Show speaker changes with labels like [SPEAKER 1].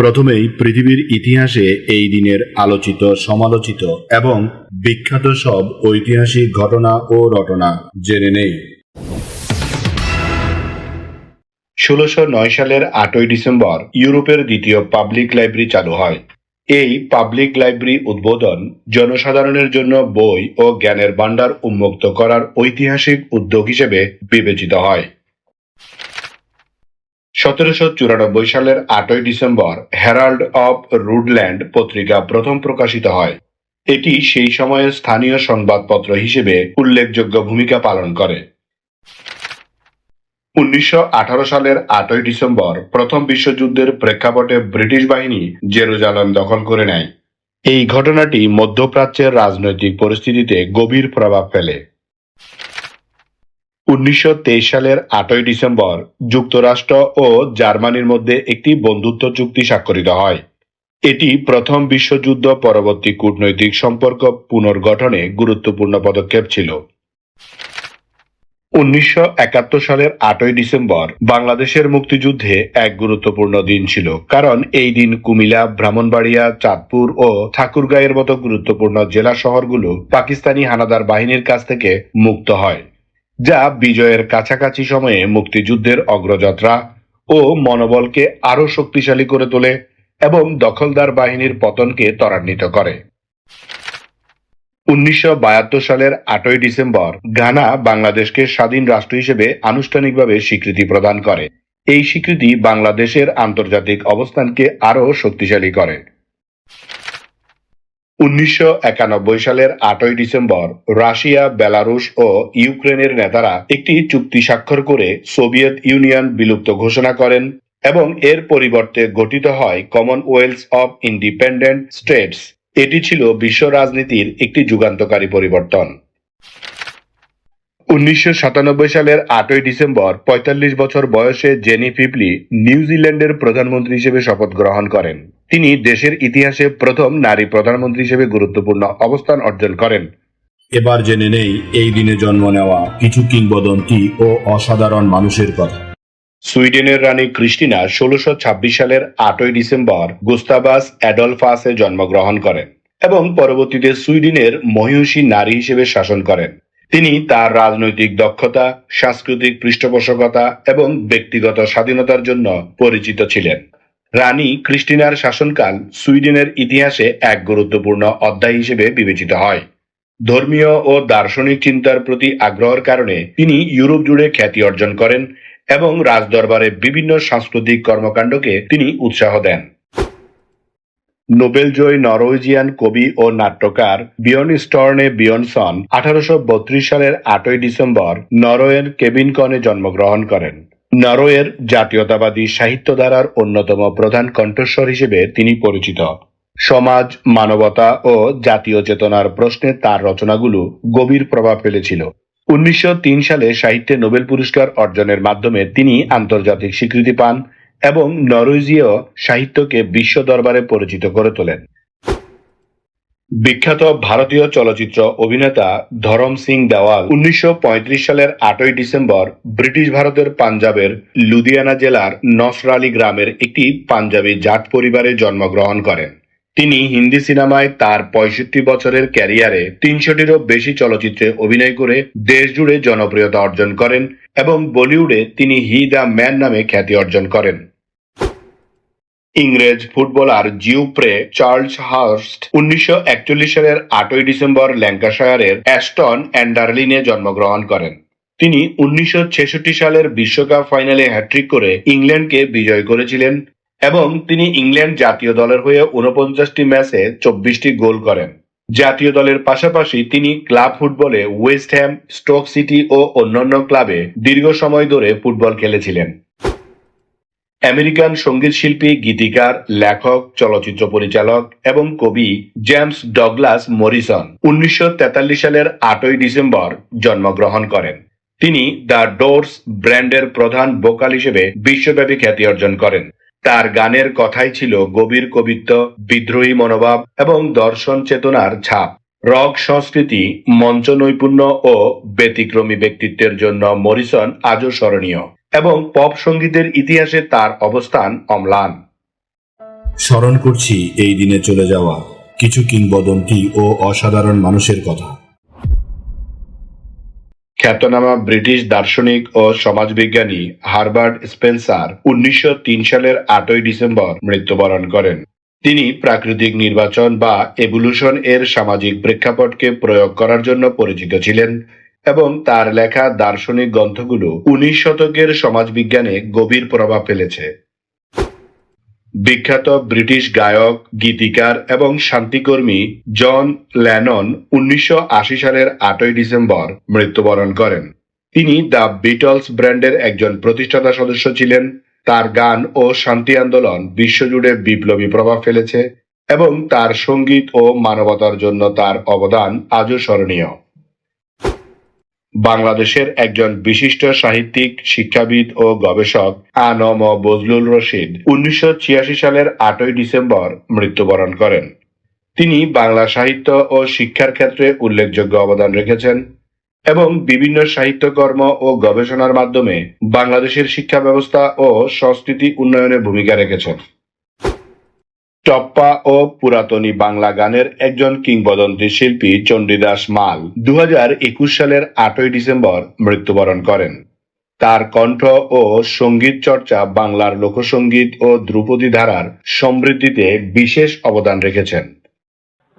[SPEAKER 1] প্রথমেই পৃথিবীর ইতিহাসে এই দিনের আলোচিত, সমালোচিত এবং বিখ্যাত সব ঐতিহাসিক ঘটনা ও রটনা জেনে নেই।
[SPEAKER 2] ষোলোশো নয় সালের আটই ডিসেম্বর ইউরোপের দ্বিতীয় পাবলিক লাইব্রেরি চালু হয়। এই পাবলিক লাইব্রেরি উদ্বোধন জনসাধারণের জন্য বই ও জ্ঞানের ভাণ্ডার উন্মুক্ত করার ঐতিহাসিক উদ্যোগ হিসেবে বিবেচিত হয়। সতেরোশো চুরানব্বই সালের আটই ডিসেম্বর হেরাল্ড অব রুডল্যান্ড পত্রিকা প্রথম প্রকাশিত হয়। এটি সেই সময়ে স্থানীয় সংবাদপত্র হিসেবে উল্লেখযোগ্য ভূমিকা পালন করে। উনিশশো আঠারো সালের আটই ডিসেম্বর প্রথম বিশ্বযুদ্ধের প্রেক্ষাপটে ব্রিটিশ বাহিনী জেরুজালেম দখল করে নেয়। এই ঘটনাটি মধ্যপ্রাচ্যের রাজনৈতিক পরিস্থিতিতে গভীর প্রভাব ফেলে। উনিশশো তেইশ সালের আটই ডিসেম্বর যুক্তরাষ্ট্র ও জার্মানির মধ্যে একটি বন্ধুত্ব চুক্তি স্বাক্ষরিত হয়। এটি প্রথম বিশ্বযুদ্ধ পরবর্তী কূটনৈতিক সম্পর্ক পুনর্গঠনে গুরুত্বপূর্ণ পদক্ষেপ ছিল। উনিশশো একাত্তর সালের আটই ডিসেম্বর বাংলাদেশের মুক্তিযুদ্ধে এক গুরুত্বপূর্ণ দিন ছিল, কারণ এই দিন কুমিল্লা, ব্রাহ্মণবাড়িয়া, চাঁদপুর ও ঠাকুরগাঁয়ের মতো গুরুত্বপূর্ণ জেলা শহরগুলো পাকিস্তানি হানাদার বাহিনীর কাছ থেকে মুক্ত হয়। যা বিজয়ের কাছাকাছি সময়ে মুক্তিযুদ্ধের অগ্রযাত্রা ও মনোবলকে আরও শক্তিশালী করে তোলে এবং দখলদার বাহিনীর পতনকে ত্বরান্বিত করে। উনিশশো সালের আটই ডিসেম্বর ঘানা বাংলাদেশকে স্বাধীন রাষ্ট্র হিসেবে আনুষ্ঠানিকভাবে স্বীকৃতি প্রদান করে। এই স্বীকৃতি বাংলাদেশের আন্তর্জাতিক অবস্থানকে আরও শক্তিশালী করে। উনিশশো একানব্বই সালের আটই ডিসেম্বর রাশিয়া, বেলারুশ ও ইউক্রেনের নেতারা একটি চুক্তি স্বাক্ষর করে সোভিয়েত ইউনিয়ন বিলুপ্ত ঘোষণা করেন এবং এর পরিবর্তে গঠিত হয় কমনওয়েলথ অব ইন্ডিপেন্ডেন্ট স্টেটস এটি ছিল বিশ্ব রাজনীতির একটি যুগান্তকারী পরিবর্তন। উনিশশো সাতানব্বই সালের আটই ডিসেম্বর ৪৫ বছর বয়সে জেনি ফিপলি নিউজিল্যান্ডের প্রধানমন্ত্রী হিসেবে শপথ গ্রহণ করেন। তিনি দেশের ইতিহাসে প্রথম নারী প্রধানমন্ত্রী হিসেবে গুরুত্বপূর্ণ অবস্থান অর্জন করেন।
[SPEAKER 1] এবার জেনে নেই এই দিনে জন্ম নেওয়া কিছু কিংবদন্তি ও অসাধারণ মানুষের কথা।
[SPEAKER 2] সুইডেনের রানী ক্রিস্টিনা ষোলোশো সালের আটই ডিসেম্বর গুস্তাবাস অ্যাডলফাসে জন্মগ্রহণ করেন এবং পরবর্তীতে সুইডেনের মহিষী নারী হিসেবে শাসন করেন। তিনি তার রাজনৈতিক দক্ষতা সাংস্কৃতিক পৃষ্ঠপোষকতা এবং ব্যক্তিগত স্বাধীনতার জন্য পরিচিত ছিলেন। রানী ক্রিস্টিনার শাসনকাল সুইডেনের ইতিহাসে এক গুরুত্বপূর্ণ অধ্যায় হিসেবে বিবেচিত হয়। ধর্মীয় ও দার্শনিক চিন্তার প্রতি আগ্রহের কারণে তিনি ইউরোপ জুড়ে খ্যাতি অর্জন করেন এবং রাজদরবারে বিভিন্ন সাংস্কৃতিক কর্মকাণ্ডকে তিনি উৎসাহ দেন। নোবেলজয়ী নরওয়েজিয়ান কবি ও নাট্যকার বিয়ন স্টর্নে বিয়নসন আঠারোশ বত্রিশ সালের আটই ডিসেম্বর নরওয়ের কেবিনকনে জন্মগ্রহণ করেন। নরওয়ের জাতীয়তাবাদী সাহিত্য ধারার অন্যতম প্রধান কণ্ঠস্বর হিসেবে তিনি পরিচিত। সমাজ, মানবতা ও জাতীয় চেতনার প্রশ্নে তার রচনাগুলো গভীর প্রভাব ফেলেছিল। উনিশশো তিন সালে সাহিত্যে নোবেল পুরস্কার অর্জনের মাধ্যমে তিনি আন্তর্জাতিক স্বীকৃতি পান এবং নরওয়েজীয় সাহিত্যকে বিশ্ব দরবারে পরিচিত করে তোলেন। বিখ্যাত ভারতীয় চলচ্চিত্র অভিনেতা ধরম সিং দেওয়াল উনিশশো পঁয়ত্রিশ সালের আটই ডিসেম্বর ব্রিটিশ ভারতের পাঞ্জাবের লুধিয়ানা জেলার নসরালি গ্রামের একটি পাঞ্জাবি জাট পরিবারে জন্মগ্রহণ করেন। তিনি হিন্দি সিনেমায় তার পঁয়ষট্টি বছরের ক্যারিয়ারে তিনশোটিরও বেশি চলচ্চিত্রে অভিনয় করে দেশ জুড়ে জনপ্রিয়তা অর্জন করেন এবং বলিউডে তিনি হি দ্য ম্যান নামে খ্যাতি অর্জন করেন। ইংরেজ footballer Geoffrey Charles Hurst উনিশশো একচল্লিশ সালের আটই ডিসেম্বর ল্যাঙ্কাশায়ারের অ্যাস্টন অ্যান্ডারলিনে জন্মগ্রহণ করেন। তিনি উনিশশো ছেষট্টি সালের বিশ্বকাপ ফাইনালে হ্যাট্রিক করে ইংল্যান্ডকে বিজয় করেছিলেন এবং তিনি ইংল্যান্ড জাতীয় দলের হয়ে উনপঞ্চাশটি ম্যাচে চব্বিশটি গোল করেন। জাতীয় দলের পাশাপাশি তিনি ক্লাব ফুটবলে ওয়েস্ট হ্যাম, স্টোক সিটি ও অন্যান্য ক্লাবে দীর্ঘ সময় ধরে ফুটবল খেলেছিলেন। আমেরিকান সংগীত শিল্পী, গীতিকার, লেখক, চলচ্চিত্র পরিচালক এবং কবি জেমস ডগলাস মরিসন উনিশশো তেতাল্লিশ সালের আটই ডিসেম্বর জন্মগ্রহণ করেন। তিনি দ্য ডোরস ব্র্যান্ডের প্রধান ভোকাল হিসেবে বিশ্বব্যাপী খ্যাতি অর্জন করেন। তার গানের কথাই ছিল গভীর কবিত্ব, বিদ্রোহী মনোভাব এবং দর্শন চেতনার ছাপ। রক সংস্কৃতি মঞ্চ নৈপুণ্য ও ব্যতিক্রমী ব্যক্তিত্বের জন্য মরিসন আজও স্মরণীয়। এবং পপ সঙ্গীতের ইতিহাসে তার অবস্থান অম্লান।
[SPEAKER 1] স্মরণ করছি এই দিনে চলে যাওয়া কিছু কিংবদন্তি ও অসাধারণ মানুষের কথা।
[SPEAKER 2] খ্যাতনামা ব্রিটিশ দার্শনিক ও সমাজবিজ্ঞানী হারবার্ট স্পেন্সার উনিশশো তিন সালের আটই ডিসেম্বর মৃত্যুবরণ করেন। তিনি প্রাকৃতিক নির্বাচন বা এভলিউশন এর সামাজিক প্রেক্ষাপটকে প্রয়োগ করার জন্য পরিচিত ছিলেন। এবং তার লেখা দার্শনিক গ্রন্থগুলো উনিশ শতকের সমাজবিজ্ঞানে গভীর প্রভাব ফেলেছে। বিখ্যাত ব্রিটিশ গায়ক, গীতিকার এবং শান্তিকর্মী জন ল্যানন উনিশশো আশি সালের আটই ডিসেম্বর মৃত্যুবরণ করেন। তিনি দ্য বিটলস ব্র্যান্ডের একজন প্রতিষ্ঠাতা সদস্য ছিলেন। তার গান ও শান্তি আন্দোলন বিশ্বজুড়ে বিপ্লবী প্রভাব ফেলেছে এবং তার সংগীত ও মানবতার জন্য তার অবদান আজও স্মরণীয়। বাংলাদেশের একজন বিশিষ্ট সাহিত্যিক, শিক্ষাবিদ ও গবেষক আনম বজলুল রশিদ উনিশশো ছিয়াশি সালের আটই ডিসেম্বর মৃত্যুবরণ করেন। তিনি বাংলা সাহিত্য ও শিক্ষার ক্ষেত্রে উল্লেখযোগ্য অবদান রেখেছেন এবং বিভিন্ন সাহিত্যকর্ম ও গবেষণার মাধ্যমে বাংলাদেশের শিক্ষা ব্যবস্থা ও সংস্কৃতি উন্নয়নে ভূমিকা রেখেছেন। টপ্পা ও পুরাতনী বাংলা গানের একজন কিংবদন্তি শিল্পী চণ্ডীদাস মাল দু হাজার একুশ সালের আটই ডিসেম্বর মৃত্যুবরণ করেন। তার কণ্ঠ ও সংগীত চর্চা বাংলার লোকসঙ্গীত ও ধ্রুপদী ধারার সমৃদ্ধিতে বিশেষ অবদান রেখেছেন।